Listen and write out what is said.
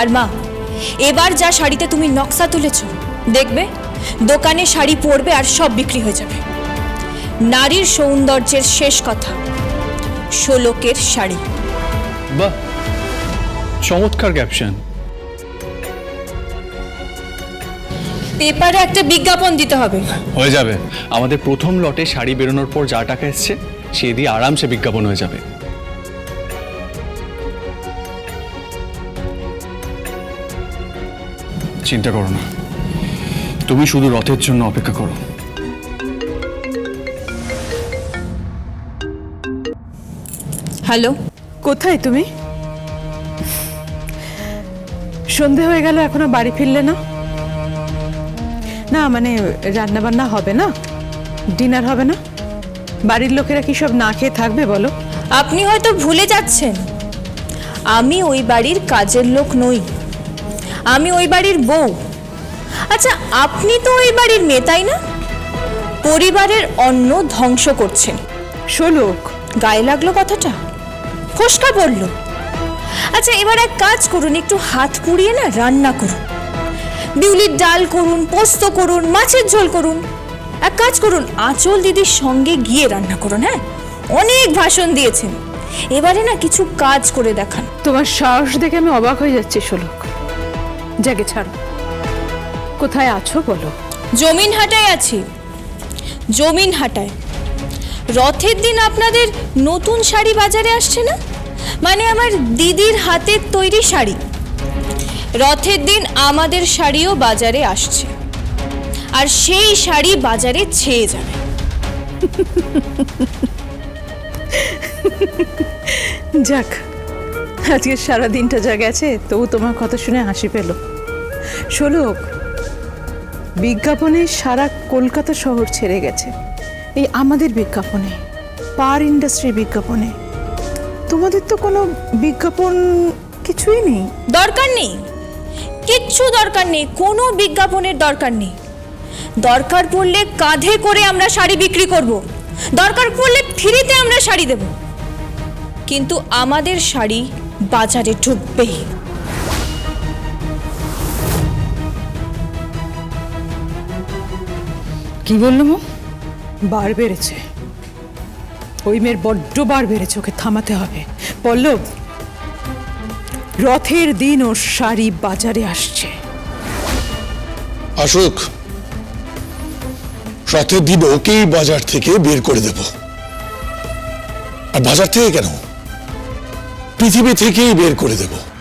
আর মা এবার যা শাড়িতে তুমি নকশা তুলেছ দেখবে দোকানে শাড়ি পরবে আর সব বিক্রি হয়ে যাবে। নারীর সৌন্দর্যের শেষ কথা ষোলকের শাড়ি। বাহ চমৎকার ক্যাপশন পেপারে একটা বিজ্ঞাপন দিতে হবে। হয়ে যাবে। আমাদের প্রথম লটে শাড়ি বেরোনোর পর যা টাকা এসছে সে দিয়ে আরামসে বিজ্ঞাপন হয়ে যাবে। চিন্তা করো না। তুমি শুধু রথের জন্য অপেক্ষা করো। হ্যালো কোথায় তুমি? সন্ধে হয়ে গেল এখনও বাড়ি ফিরলে না? না মানে রান্না বান্না হবে না? ডিনার হবে না? বাড়ির লোকেরা কি সব না খেয়ে থাকবে বলো? আপনি হয়তো ভুলে যাচ্ছেন। আমি ওই বাড়ির কাজের লোক নই। আমি ওই বাড়ির বউ। আচ্ছা আপনি তো ওই বাড়ির মেয়ে তাই না? পরিবারের অন্ন ধ্বংস করছেন। শোলক গায়ে লাগল কথাটা? ফসকা পড়ল। আচ্ছা এবার এক কাজ করুন একটু হাত পুড়িয়ে না রান্না করুন। বিউলির ডাল করুন পোস্ত করুন মাছের ঝোল করুন। এক কাজ করুন আঁচল দিদির সঙ্গে গিয়ে রান্না করুন হ্যাঁ? অনেক ভাষণ দিয়েছেন। এবারে না কিছু কাজ করে দেখান। তোমার সাহস দেখে আমি অবাক হয়ে যাচ্ছি শোলক। জাগে ছাড়ো। কোথায় আছো বলো? জমিন হাটায় আছি। জমিন হাটায়। রথের দিন আপনাদের নতুন শাড়ি বাজারে আসছে না? মানে আমার দিদির হাতের তৈরি শাড়ি। রথের দিন আমাদের শাড়িও বাজারে আসছে। আর সেই শাড়ি বাজারে ছেয়ে যাবে। যাক আজকে সারা দিনটা যা গেছে, তবু তোমার কথা শুনে হাসি পেল। শোলক, বিজ্ঞাপনে সারা কলকাতা শহর ছেড়ে গেছে। এই আমাদের বিজ্ঞাপনে, পার ইন্ডাস্ট্রির বিজ্ঞাপনে। তোমাদের তো কোনো বিজ্ঞাপন কিছুই নেই। দরকার নেই। কিচ্ছু দরকার নেই, কোনো বিজ্ঞাপনের দরকার নেই। দরকার পড়লে কাঁধে করে আমরা শাড়ি বিক্রি করব। দরকার পড়লে ফ্রিতে আমরা শাড়ি দেব। কিন্তু আমাদের শাড়ি বাজারে ঢুকবেই কি বলল মো? বার বেড়েছে। ওই মেয়ের বড্ড বার বেড়েছে ওকে থামাতে হবে। পল্লব রথের দিন ওর শাড়ি বাজারে আসছে। আসুক রথের দিন ওকেই বাজার থেকে বের করে দেব। আর বাজার থেকে কেন? পৃথিবী থেকেই বের করে দেব।